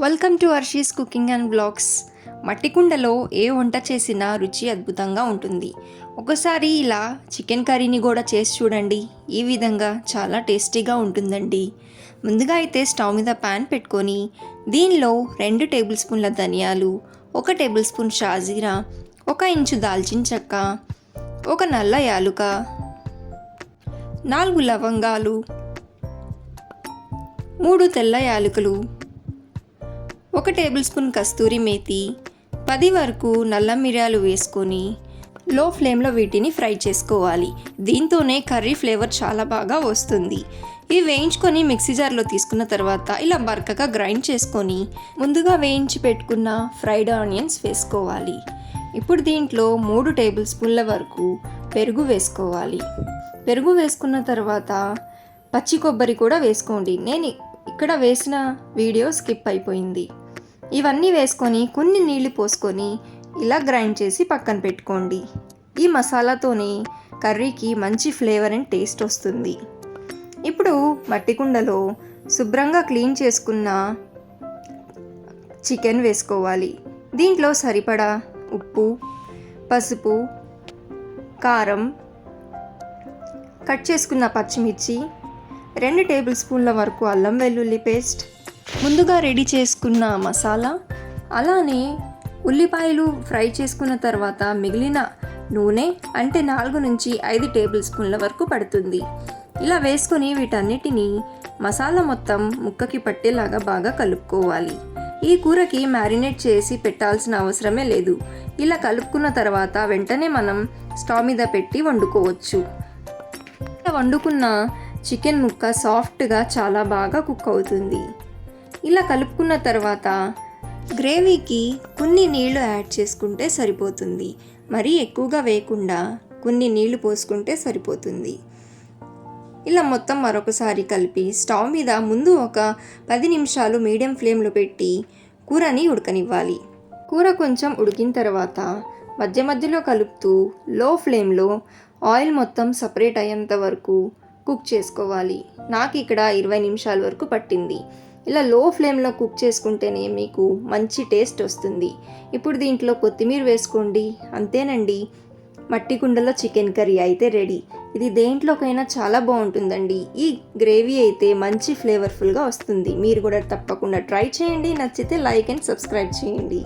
Welcome to Arshi's cooking and blogs మట్టి కుండలో ఏ వంట చేసినా రుచి అద్భుతంగా ఉంటుంది. ఒకసారి ఇలా చికెన్ కర్రీని కూడా చేసి చూడండి. ఈ విధంగా చాలా టేస్టీగా ఉంటుందండి. ముందుగా అయితే స్టవ్ మీద ప్యాన్ పెట్టుకొని దీనిలో రెండు టేబుల్ స్పూన్ల ధనియాలు ఒక టేబుల్ స్పూన్ షాజీరా ఒక ఇంచు దాల్చిన చెక్క ఒక నల్ల యాలుక నాలుగు లవంగాలు మూడు తెల్ల యాలకులు ఒక టేబుల్ స్పూన్ కస్తూరి మేతి పది వరకు నల్ల మిరియాలు వేసుకొని లో ఫ్లేమ్లో వీటిని ఫ్రై చేసుకోవాలి. దీంతోనే కర్రీ ఫ్లేవర్ చాలా బాగా వస్తుంది. ఇవి వేయించుకొని మిక్సీ జార్లో తీసుకున్న తర్వాత ఇలా బరకగా గ్రైండ్ చేసుకొని ముందుగా వేయించి పెట్టుకున్న ఫ్రైడ్ ఆనియన్స్ వేసుకోవాలి. ఇప్పుడు దీంట్లో మూడు టేబుల్ స్పూన్ల వరకు పెరుగు వేసుకోవాలి. పెరుగు వేసుకున్న తర్వాత పచ్చి కొబ్బరి కూడా వేసుకోండి. నేను ఇక్కడ వేసిన వీడియో స్కిప్ అయిపోయింది. ఇవన్నీ వేసుకొని కొన్ని నీళ్ళు పోసుకొని ఇలా గ్రైండ్ చేసి పక్కన పెట్టుకోండి. ఈ మసాలాతోనే కర్రీకి మంచి ఫ్లేవర్ అండ్ టేస్ట్ వస్తుంది. ఇప్పుడు మట్టి కుండలో శుభ్రంగా క్లీన్ చేసుకున్న చికెన్ వేసుకోవాలి. దీంట్లో సరిపడా ఉప్పు పసుపు కారం కట్ చేసుకున్న పచ్చిమిర్చి రెండు టేబుల్ స్పూన్ల వరకు అల్లం వెల్లుల్లి పేస్ట్ ముందుగా రెడీ చేసుకున్న మసాలా అలానే ఉల్లిపాయలు ఫ్రై చేసుకున్న తర్వాత మిగిలిన నూనె అంటే నాలుగు నుంచి ఐదు టేబుల్ స్పూన్ల వరకు పడుతుంది. ఇలా వేసుకొని వీటన్నిటిని మసాలా మొత్తం ముక్కకి పట్టేలాగా బాగా కలుపుకోవాలి. ఈ కూరకి మ్యారినేట్ చేసి పెట్టాల్సిన అవసరమే లేదు. ఇలా కలుపుకున్న తర్వాత వెంటనే మనం స్టవ్ మీద పెట్టి వండుకోవచ్చు. ఇలా వండుకున్న చికెన్ ముక్క సాఫ్ట్గా చాలా బాగా కుక్ అవుతుంది. ఇలా కలుపుకున్న తర్వాత గ్రేవీకి కొన్ని నీళ్ళు యాడ్ చేసుకుంటే సరిపోతుంది. మరీ ఎక్కువగా వేయకుండా కొన్ని నీళ్ళు పోసుకుంటే సరిపోతుంది. ఇలా మొత్తం మరొకసారి కలిపి స్టవ్ మీద ముందు ఒక పది నిమిషాలు మీడియం ఫ్లేమ్లో పెట్టి కూరని ఉడకనివ్వాలి. కూర కొంచెం ఉడికిన తర్వాత మధ్య మధ్యలో కలుపుతూ లో ఫ్లేమ్లో ఆయిల్ మొత్తం సపరేట్ అయ్యేంత వరకు కుక్ చేసుకోవాలి. నాకు ఇక్కడ ఇరవై నిమిషాల వరకు పట్టింది. ఇలా లో ఫ్లేమ్లో కుక్ చేసుకుంటేనే మీకు మంచి టేస్ట్ వస్తుంది. ఇప్పుడు దీంట్లో కొత్తిమీర వేసుకోండి. అంతేనండి. మట్టి కుండలో చికెన్ కర్రీ అయితే రెడీ. ఇది దేంట్లోకైనా చాలా బాగుంటుందండి. ఈ గ్రేవీ అయితే మంచి ఫ్లేవర్ఫుల్గా వస్తుంది. మీరు కూడా తప్పకుండా ట్రై చేయండి. నచ్చితే లైక్ అండ్ సబ్స్క్రైబ్ చేయండి.